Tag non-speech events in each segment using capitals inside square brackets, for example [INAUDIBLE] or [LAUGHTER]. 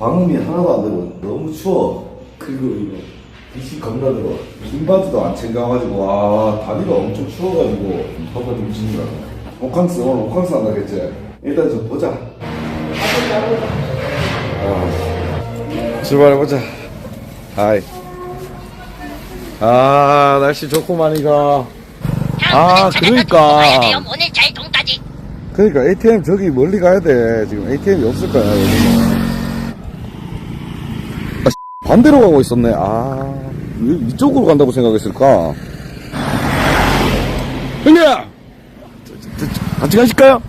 방음이 하나도 안 되고 너무 추워. 그리고 이거 빛이 겁나 들어. 긴 바지도 안 챙겨가지고 와 다리가 엄청 추워가지고 바빠 좀 지느라. 호캉스 오늘 호캉스 안 가겠지? 일단 좀 보자. 아, 출발해보자. 하이. 아 날씨 좋구만 이거. 아, 그러니까. 오늘 잘 동까지. 그러니까 ATM 저기 멀리 가야 돼. 지금 ATM이 없을 거야, 여기. 반대로 가고 있었네. 아, 왜 이쪽으로 간다고 생각했을까? 형님! 같이 가실까요?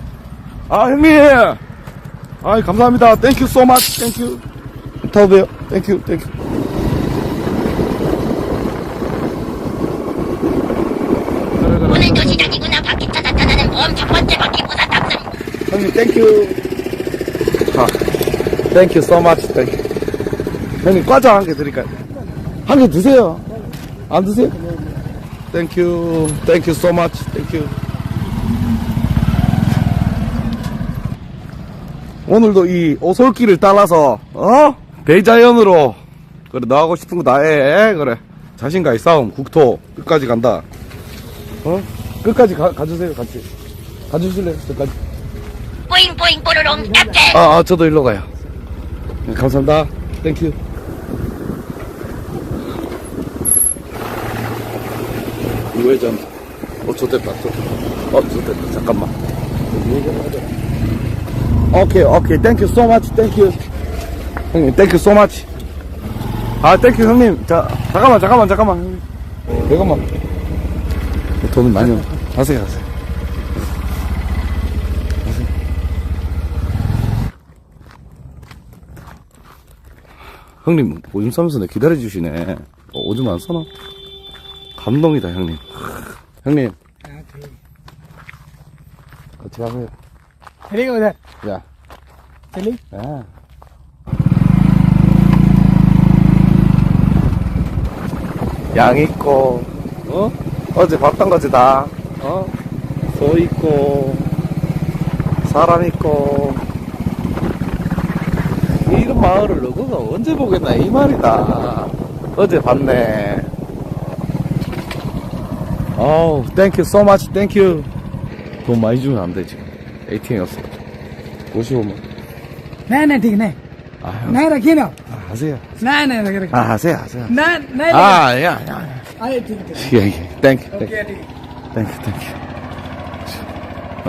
아, 형님! 아, 감사합니다. 땡큐 so much. 땡큐. 타도 돼요? 땡큐, 땡큐. 오늘 도 시작이구나. 바퀴차 나타나는 모험 첫 번째 바퀴보다 탑승. 형님 땡큐 아 땡큐 so much 땡큐 형님 과자 한 개 드릴까요? 한 개 드세요 안 드세요? 땡큐 땡큐 so much 땡큐 오늘도 이 오솔길을 따라서 어? 대자연으로 그래 나가고 싶은 거 다 해 그래 자신과의 싸움 국토 끝까지 간다 어? 끝까지 가, 가주세요 같이 가주실래요? 끝까지 뿌잉 뿌잉 뽀로롱 탑재. 아, 아, 저도 일로 가요. 네, 감사합니다. 땡큐. 우회전. 어, 좋됐다, 좋됐다. 어, 좋됐다. 잠깐만. 오케이, 오케이. 땡큐 so much. 땡큐. 형님, 땡큐 so much. 아, 땡큐 형님. 자, 잠깐만, 잠깐만, 잠깐만. 잠깐만. 돈은 많이, 없- 하세요, 하세요. 형님 오줌 싸면서 내 기다려주시네 어, 오줌 안 싸나? 감동이다 형님. 형님. 같이 가세요 데리 오늘 야. 데리? 야 양 있고. 어? 어제 봤던 거지 다. 어? 소 있고. 사람 있고. 이런 마을을 누구가 언제 보겠나 이 말이다. 어제 봤네. 어우 땡큐 so much 땡큐 돈 많이 주면 안 돼 지금 ATM이 없어 55만 नहीं नहीं ठीक नहीं 아, 형. नहीं रखिए ना 아, 하세요 नहीं नहीं रखिए रखिए 아 하세요 하세요 नहीं नहीं 아 야, 야. आइए ठीक है ठीक 예, 예. 땡큐 है 땡큐 ओके ठीक है 땡큐 땡큐 어.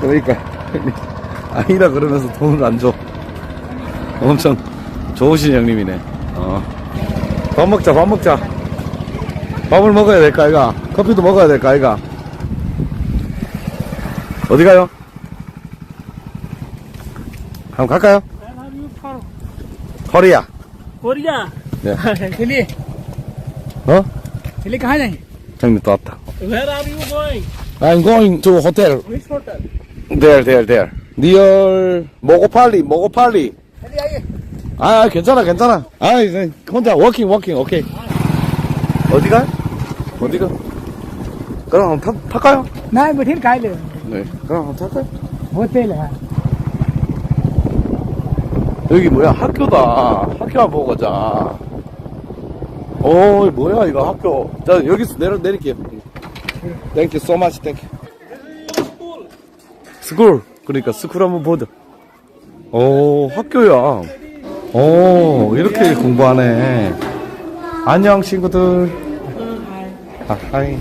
그러니까 [LAUGHS] 아니라 그러면서 돈을 안 줘 엄청 좋으신 형님이네 어. 밥 먹자 밥 먹자 밥을 먹어야 될까 아이가? 커피도 먹어야 될까 아이가? 어디 가요? 한번 갈까요? 코리아 코리아 네. 딜리. 네. [LAUGHS] 어? 딜리 가야 형님 또 왔다. Where are you going? I'm going to hotel. Which hotel? There there there. Near 모고팔리 모고팔리 예. 아 괜찮아 괜찮아. 아 혼자 워킹 워킹 오케이 어디 가? 어디가 그럼 한번 타, 탈까요? नहीं बैठिए खाए ले 네 그럼 한번 탈까요? होटल है 여기 뭐야 학교다 학교 한번 보고 가자 오 뭐야 이거 학교 자 여기서 내려 내릴게요 땡큐 so much 땡큐 스쿨 그러니까 스쿨 한번 보자 오 학교야 오 이렇게 공부하네 안녕 친구들 아 하이.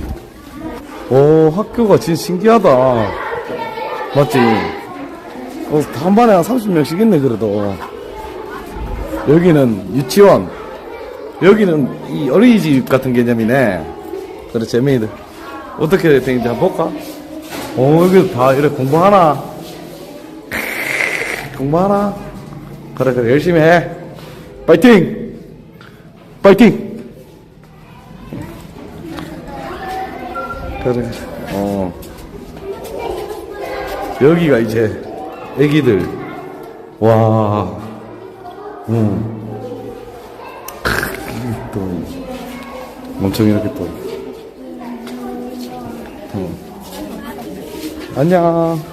오 학교가 진짜 신기하다. 맞지? 어, 한 반에 한 30명씩 있네 그래도. 여기는 유치원. 여기는 이 어린이집 같은 개념이네. 그래 재미있네. 어떻게 되는지 한번 볼까? 오 여기 다 이래 공부하나? [LAUGHS] 공부하나? 그래 그래 열심히 해. 파이팅! 파이팅 그래 어 여기가 이제 애기들 와 음. 크, 또 엄청 이렇게 또 음. 안녕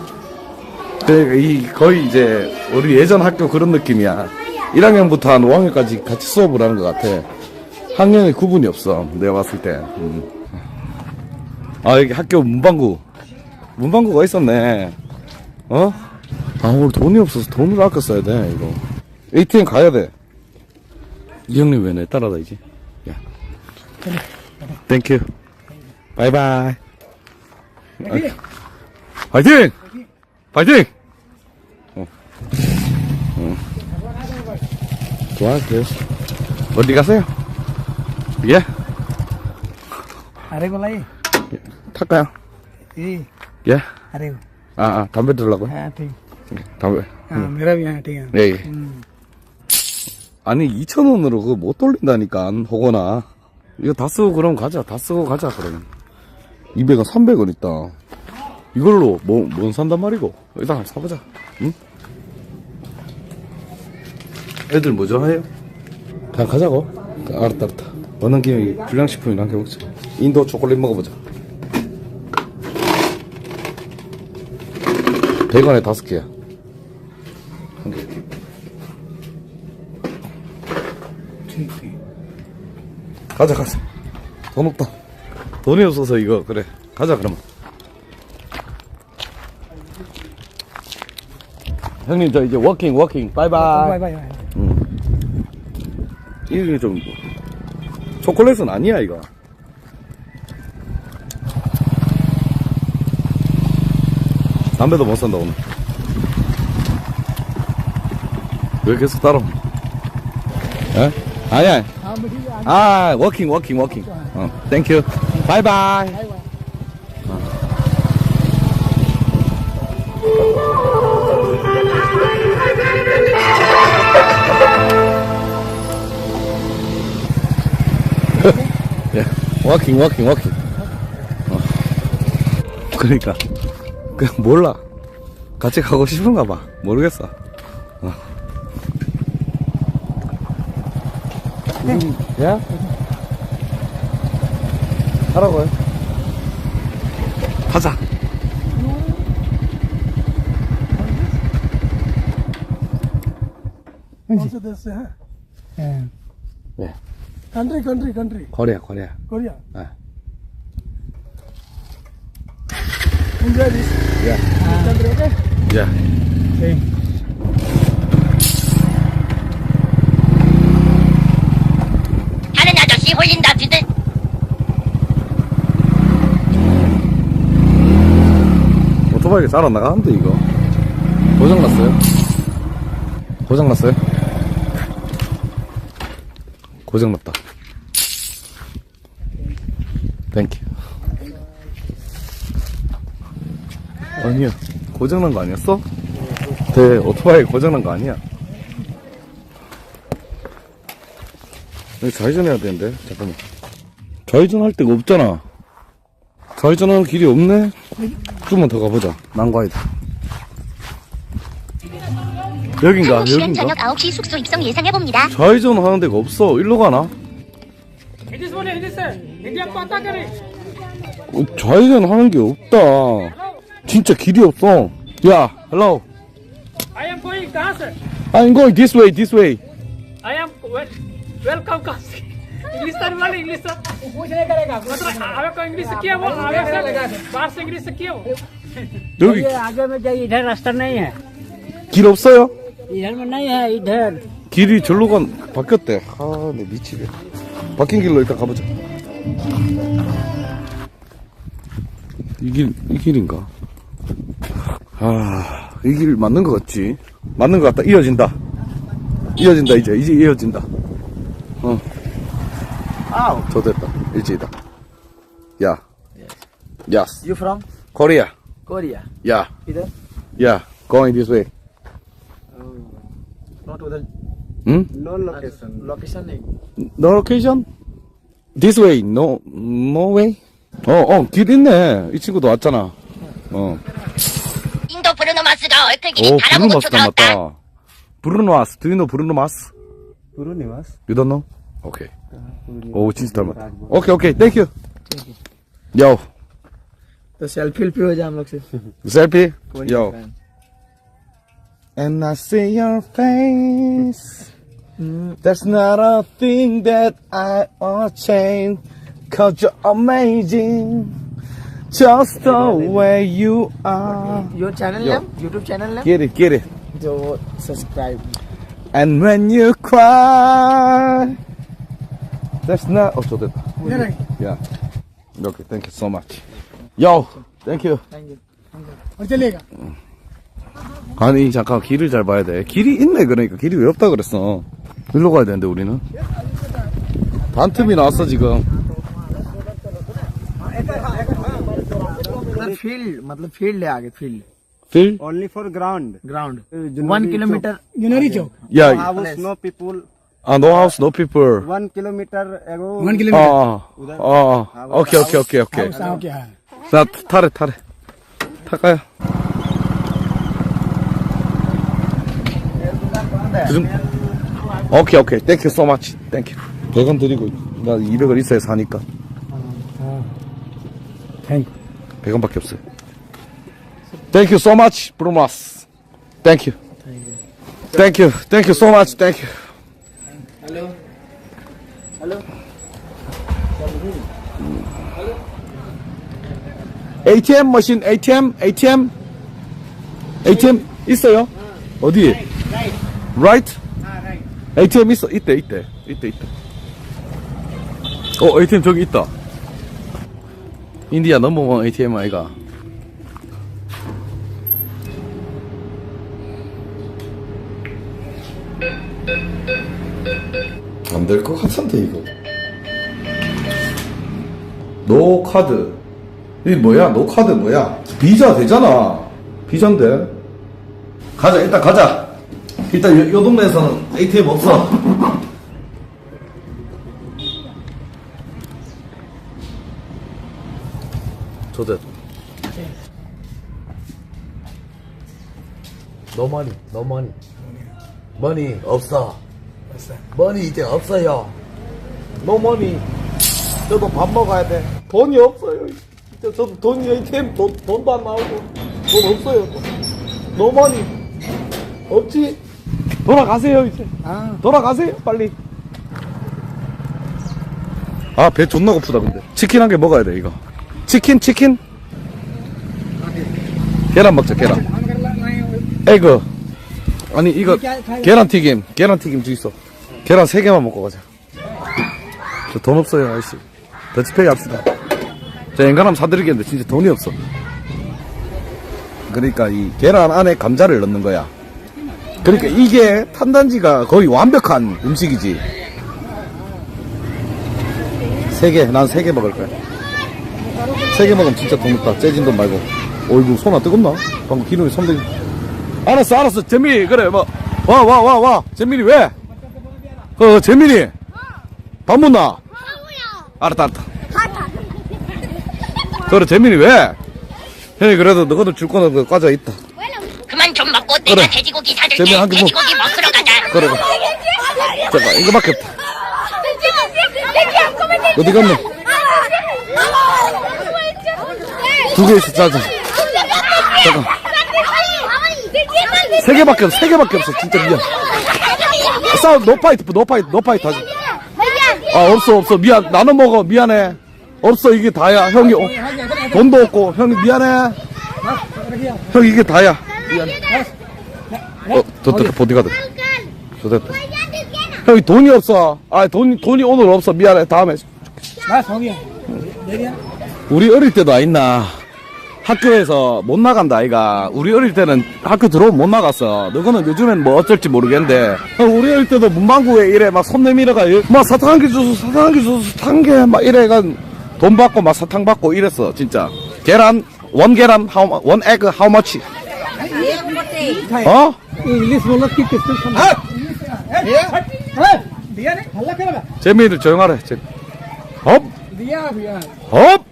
그러니까 이 거의 이제 우리 예전 학교 그런 느낌이야. 1학년부터 한 5학년까지 같이 수업을 하는 것 같아. 학년에 구분이 없어. 내가 봤을 때. 음. 아 여기 학교 문방구 문방구가 있었네 어? 아 오늘 돈이 없어서 돈을 아까 써야 돼 이거 ATM 가야 돼이 형님 왜 내 따라다니지? 야 땡큐 바이바이 아, 파이팅! 파이팅! 어. 어. 좋아하세요 어디 가세요? 예? 아래 골라이 탈까요? 예. 예? 아래요. 아, 아 담배 들라고요? 아, 돼. 담배. 아, 음. 메라비야, 돼요. 예, 예. 음. 아니, 2,000원으로 그거 못 돌린다니까, 혹거나 이거 다 쓰고 그럼 가자, 다 쓰고 가자, 그러면. 200원, 300원 있다. 이걸로 뭐, 뭔 산단 말이고. 일단 사보자. 응? 애들 뭐 좋아해요? 그냥 가자고. 알았다, 알았다. 어느 김에 불량식품이나 한 개 먹자. 인도 초콜릿 먹어보자. 100원에 다섯 개야. 한 개. 가자 가자. 돈 없다. 돈이 없어서 이거 그래. 가자 그럼. 형님 저 이제 워킹 워킹 바이바이. 바이바이. 음. 이게 좀 초콜릿은 아니야 이거. 담배도 못 산다 오늘. 왜 계속 따라 에? 어? 아니야. 아 워킹 워킹 워킹. 어 땡큐 바이바이 어. [LAUGHS] 예. 워킹 워킹 워킹. 어. 그러니까. 그냥 몰라 같이 가고 싶은가 봐 모르겠어 어. 야? 하라고요 가자 Also this, huh? Yeah. 네. Country, country, country. 코리아, 코리아. Korea. 아. Enjoy this. Yeah. Uh, yeah. Okay. 아저씨 홀린다 지들. 오토바이가 잘 안 나가는데 이거 고장 났어요. 고장 났어요. 고장 났다. 아니야. 고장난 거 아니었어? 대 오토바이 고장난 거 아니야? 네, 좌회전 해야 되는데 잠깐만. 좌회전 할 데가 없잖아. 좌회전하는 길이 없네? 좀만 더 가보자. 난과이다. 여긴가? 여긴가? 저녁 9시 숙소 입성 예상해봅니다. 좌회전 하는 데가 없어. 일로 가나? 어, 좌회전 하는 게 없다. 진짜 길이 없어. 야, hello. I am going कहाँ से I'm going this way, this way. I am welcome कहाँ से English sir वाले इंग्लिश सर कुछ नहीं करेगा मतलब हमें को इंग्लिश किया वो हमें से बाहर से इंग्लिश किया वो 여기 आगे में जाइए इधर रास्ता नहीं है 길 없어요? इधर में नहीं है इधर 길이 절로 간, 바뀌었대. 아, 내 미치게. 바뀐 길로 일단 가보자. 이 길, 이 길인가? 아, 이 길 맞는 것 같지? 맞는 것 같다. 이어진다. 이어진다, 이제. 이제 이어진다. 어. 아우. 저 됐다. 일찍이다. 야. 야. You from? Korea. Korea. 야. 이들? 야. Going this way. Not with the... 응? No location. Location? No location? This way. No, no way? 어, 어, 길 있네. 이 친구도 왔잖아. 어. 인도 브루노 마스가 얼큰길이 오, 달아보고 브루노 마스 쫓아왔다 닮았다. 브루노 마스. Do you know 브루노 마스? गुरु निवास You don't know? 오케이. 오, 진짜 닮았다. 오케이, 오케이. 땡큐. 요. तो सेल्फी उल्फी हो जाए हम लोग से 셀피? 요. and I see your face. There's not a thing that I want change. Cause you're amazing. Just the way you are. Your channel Yo. name? YouTube channel name? Get it, get it. So subscribe. And when you cry, that's not. 어, 저 됐다. 네. Yeah. Okay, thank you so much. Yo, thank you. Thank you. 언제 내가? 아니 잠깐 길을 잘 봐야 돼. 길이 있네 그러니까 길이 왜 없다 그랬어. 일로 가야 되는데 우리는. 단틈이 나왔어 지금. मतलब फील्ड मतलब field है आगे field Phil? Only for ground. Ground Junari one Chowk. Kilometre unary Chowk Yeah. House, no people. 아, no house, no people. One kilometer ago. One 어, किलोमीटर 어, 어. 오케이, 오케이, 오케이, 오케이. साव क्या है 자, 타래, 타래. 탈까요? 그 오케이, 오케이. 땡큐 so much. 땡큐. 100원 드리고, 나 200원 있어야 사니까. थैंक 100원밖에 없어요. Thank you so much, Bruno Mars. Thank you. Thank you. Thank you so much. Thank you. Hello. Hello. ATM 머신, ATM, ATM, ATM 있어요? 어디? Right? ATM 있어, 있대, 있대, 있대, 있대. 어, ATM 저기 있다. 인디아 넘버원 ATM 아이가. 안 될 것 같은데 이거. 노 카드. 이 뭐야? 노 카드 뭐야? 비자 되잖아. 비자인데. 가자, 일단 가자. 일단 요, 요 동네에서는 ATM 없어. 조대. No money, no money. money 없어. money 이제 없어요. No money. 저도 밥 먹어야 돼. 돈이 없어요. 저도 돈이 ATM 돈, 돈도 안 나오고 돈 없어요. No money. 없지? 돌아가세요 이제. 돌아가세요 빨리. 아 배 존나 고프다 근데. 치킨 한 개 먹어야 돼 이거. 치킨 치킨. 계란 먹자 계란. 에그. 아니 이거 계란 튀김 계란 튀김 주 있어. 계란 세 개만 먹고 가자. 저 돈 없어요, 아저씨. 더치페이 합시다. 저 엔간하면 사드리겠는데 진짜 돈이 없어. 그러니까 이 계란 안에 감자를 넣는 거야. 그러니까 이게 탄단지가 거의 완벽한 음식이지. 세 개, 난세개 먹을 거야. 세개 먹으면 진짜 돈 없다. 째진 돈 말고. 어이구, 손안 뜨겁나? 방금 기름이 손 대기. 알았어, 알았어. 재민이, 그래, 뭐. 와, 와, 와, 와. 재민이 왜? 어, 재민이. 밥 묻나? 알았다, 알았다. 그래, 재민이 왜? 형이 그래도 너희들 줄 거는 그 과자 있다. 그만 좀 먹고 내가 그래. 돼지고기 사줄게 재미 한개 먹- 돼지고기 먹으러 가자 그래. 잠깐, 이거밖에 없다. 어디 갔노? 두 개 있어 짜자. 잠깐. 세 개밖에 없어 세 개밖에 없어. 진짜 미안. 싸움 너 파이트 너 파이트 너 파이트 하자. 아 없어 없어. 미안. 나눠 먹어. 미안해. 없어. 이게 다야. 형이 어, 돈도 없고. 형이 미안해. 형 이게 다야. 미안 어 저쪽 보디가드. 저 됐다 형이 돈이 없어. 아 돈, 돈이 오늘 없어. 미안해. 다음에. 나 저기야. 내려 우리 어릴 때도 안 있나? 학교에서 못 나간다 아이가. 우리 어릴 때는 학교 들어오면 못 나갔어. 너거는 요즘엔 뭐 어쩔지 모르겠는데. 우리 어릴 때도 문방구에 이래 막 손 내밀어가 뭐 막 사탕 한 개 줘서 사탕 한 개 줘서 사탕 개막 이래가 돈 받고 막 사탕 받고 이랬어 진짜. 계란 원 계란 how, 원 에그 how much? 어? 재미들 조용하래 제... 업! 업!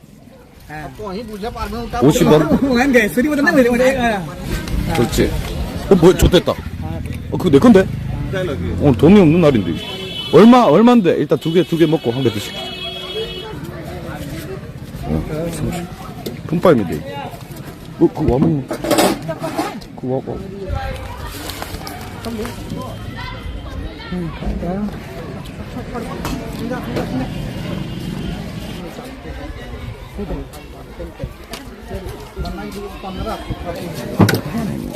50원? 안 돼. 쓰리보다 남아야 그렇지. 어, 뭐야, 좋됐다. 어, 그거 내 건데? 오늘 돈이 없는 날인데. 얼마, 얼만데? 일단 두 개, 두 개 먹고 한 개 드시고. 어, 30. 품밥인데. 어, 그거 와 먹는 그거 와, 와. 음,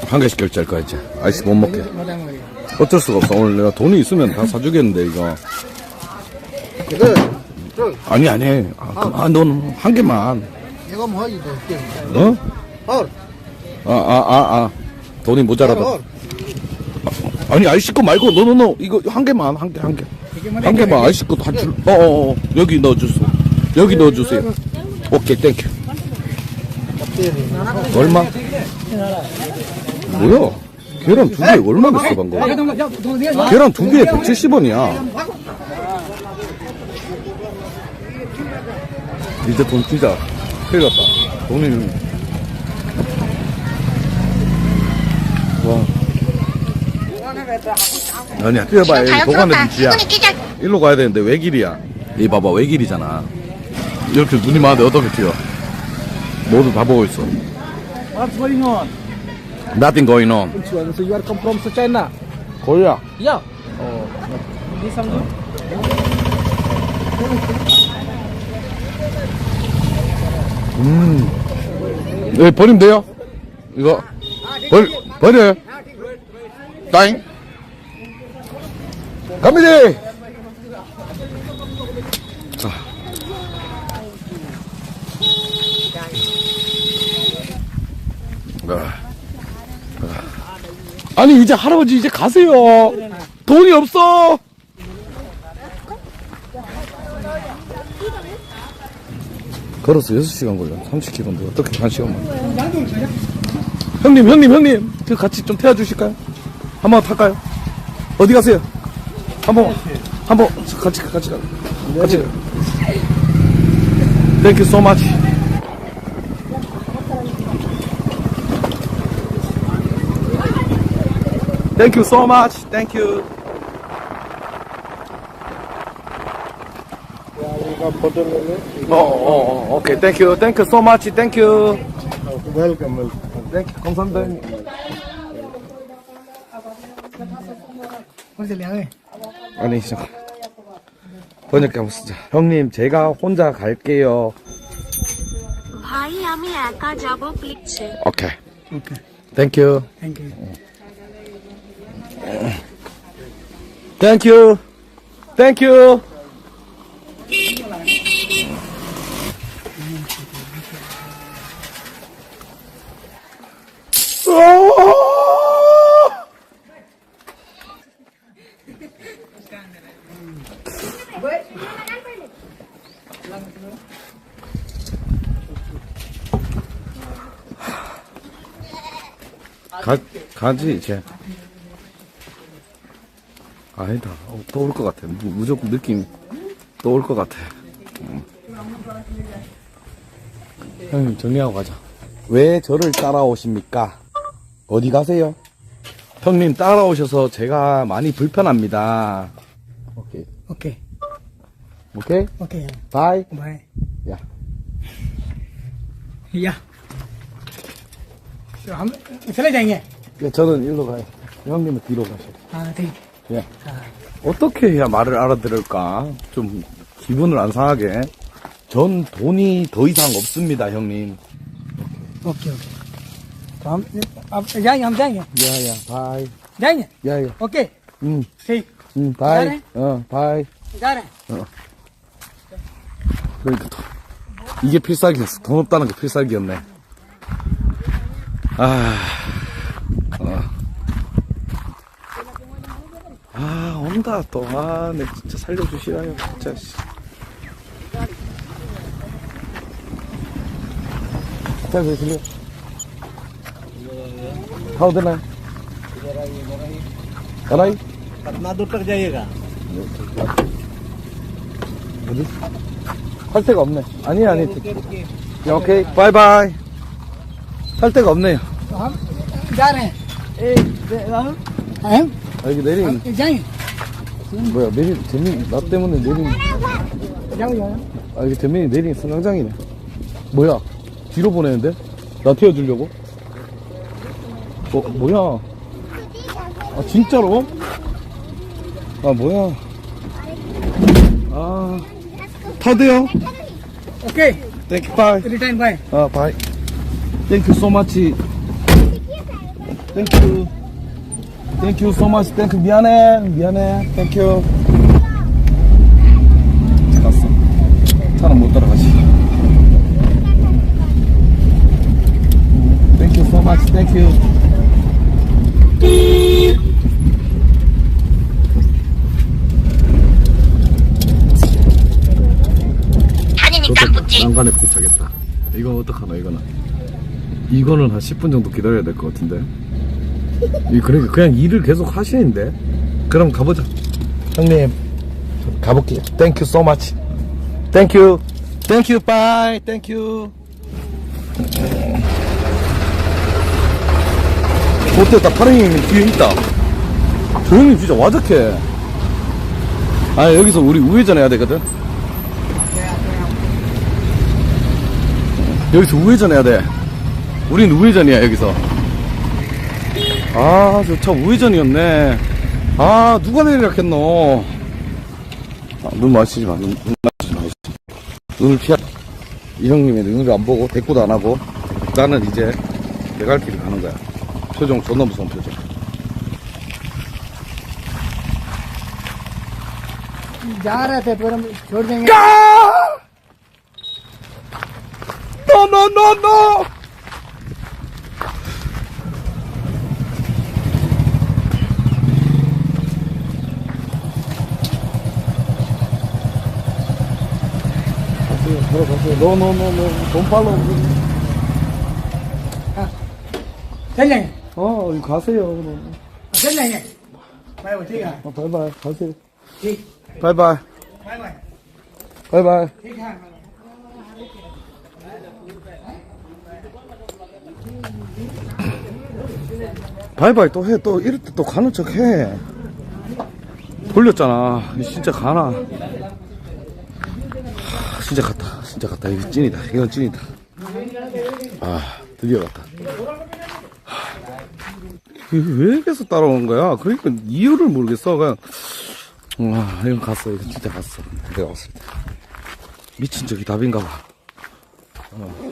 한 개씩 결제할 거야 이제. 아이스 못 먹게. 어쩔 수가 없어. 오늘 내가 돈이 있으면 다 사주겠는데 이거. 아니 아니. 아, 넌한 개만. 이거 뭐 어? 헐. 아아 아 아. 돈이 모자라다. 헐 아니 아이씨 거 말고 너너너 이거 한 개만 한 개 한 개. 한 개만 아이씨 거도 한줄. 어어어. 여기 넣어주세요. 여기 넣어주세요 오케이 땡큐. 얼마? 뭐야? 계란 두개 얼마 냈어 방금? 계란 두 개에 170원이야. 이제 돈 진짜 큰일 났다. 돈이. 와. 아니야 뛰어봐. 기분이 기절. 일로 가야 되는데 외길이야. 이 봐봐 외길이잖아 이렇게 눈이 많은데 어떻게 튀어 모두 다 보고 있어 What's going on? Nothing going on Which one? So you are come from China? 거야 Yeah. This something? 네 버리면 돼요 이거 벌 버려 따잉 갑니다 아. 아니 이제 할아버지 이제 가세요. 돈이 없어. 걸어서 6시간 걸려. 30km인데 어떻게 1시간만? 형님 형님 형님. 그 같이 좀 태워주실까요? 한번 탈까요? 어디 가세요? 한번 한번. 같이 같이 가. 같이 가. Thank you so much Thank you so much Thank you 어, 어, 어, 오케이, 땡큐, 땡큐, so much, 땡큐. Welcome, welcome. 땡큐, 감사합니다. 아니, 잠깐. 번역기 한번 쓰자. 형님, 제가 혼자 갈게요. ভাই আমি একা যাব প্লিজ 오케이. 오케이. 땡큐. Thank you. 땡큐. 땡큐. 어! 가, 가지, 이제. 아니다. 어, 또올 것 같아. 무, 조건 느낌 또 올 것 같아. 음. 형님, 정리하고 가자. 왜 저를 따라오십니까? 어디 가세요? 형님, 따라오셔서 제가 많이 불편합니다. 오케이. 오케이. 오케이? 오케이. 바이. 바이. 야. 야. 한, 번, 설레 장이 예, 저는 일로 가요. 형님은 뒤로 가세요. 아, 네. 예. 어떻게 해야 말을 알아들을까? 좀 기분을 안 상하게. 전 돈이 더 이상 없습니다, 형님. 오케이, 오케이. 다음, 앞, 장이, 함 장이. 야, 야, 바이. 장이. 야, 야. 오케이. 응, 오케이. 응, 바이. 잘해. 어, 바이. 잘해. 어. 그러니까 돈. 이게 필살기였어. 돈 없다는 게 필살기였네. 아. 아, 온다, 또. 아, 내 진짜 살려주시라요, 진짜, 씨. 자, 왜 들려? 하우 되나요? 가라이? कितना दूर तक जाइएगा 어디? 할 데가 없네. 아니, 아니. 야, 오케이. 바이바이. 할 데가 없네요. तो हम जा रहे हैं ए, हम हम 아, 여기 내리는, जाएंगे 뭐야 메린 대민 나 때문에 메린 아 이게 대민이 메린 승강장이네. 뭐야? 뒤로 보내는데? 나 태워주려고? 어 뭐야? 아 진짜로? 아 뭐야? 아 타드요? 오케이. 땡큐 바이 Return 아 바이 땡큐 소마치 땡큐 땡큐 so much. 땡큐. 미안해. 미안해. 땡큐. 갔어. 차는 못 따라가지. 땡큐 so much. 다니니까 묻지. 난간에 포착했다. 이건 어떡하나, 이거는. 이거는 한 10분 정도 기다려야 될 것 같은데. 이, 그러니까 그냥 일을 계속 하시는데. 그럼 가보자. 형님, 저 가볼게요. 땡큐 so much. 땡큐. 땡큐, 바이. 땡큐. 어때, 딱 파랑이 뒤에 있다. 저 형님 진짜 와적해. 아, 여기서 우리 우회전 해야 되거든. 여기서 우회전 해야 돼. 우린 우회전이야, 여기서. 아, 저 차 우회전이었네. 아, 누가 내리라 했노. 아, 눈 마시지 마, 눈, 눈 마시지 마. 눈을 피하, 이 형님의 눈을 안 보고, 대꾸도 안 하고, 나는 이제 내 갈 길을 가는 거야. 표정 존나 무서운 표정. जा रहे थे फिर हम छोड़ देंगे No, no, no, no! No, no, no, no. Don't follow me. 대장님, 어, 어디 가세요. 그럼. 아, 대장님. 빨리 오세요. 어, 바이바이. 가세요. 예. 바이바이. 빨리 바이바이. 이렇게 하는 거예요. 바이바이 또 해. 또 이럴 때 또 가는 척 해. 돌렸잖아. 진짜 가나. 하, 진짜 갔다. 진짜 갔다. 이거 찐이다. 이건 찐이다. 아, 드디어 갔다. 왜 계속 따라오는 거야? 그러니까 이유를 모르겠어. 그냥, 와, 이건 갔어. 이건 진짜 갔어. 내가 왔을 때. 미친 적이 답인가 봐. 어.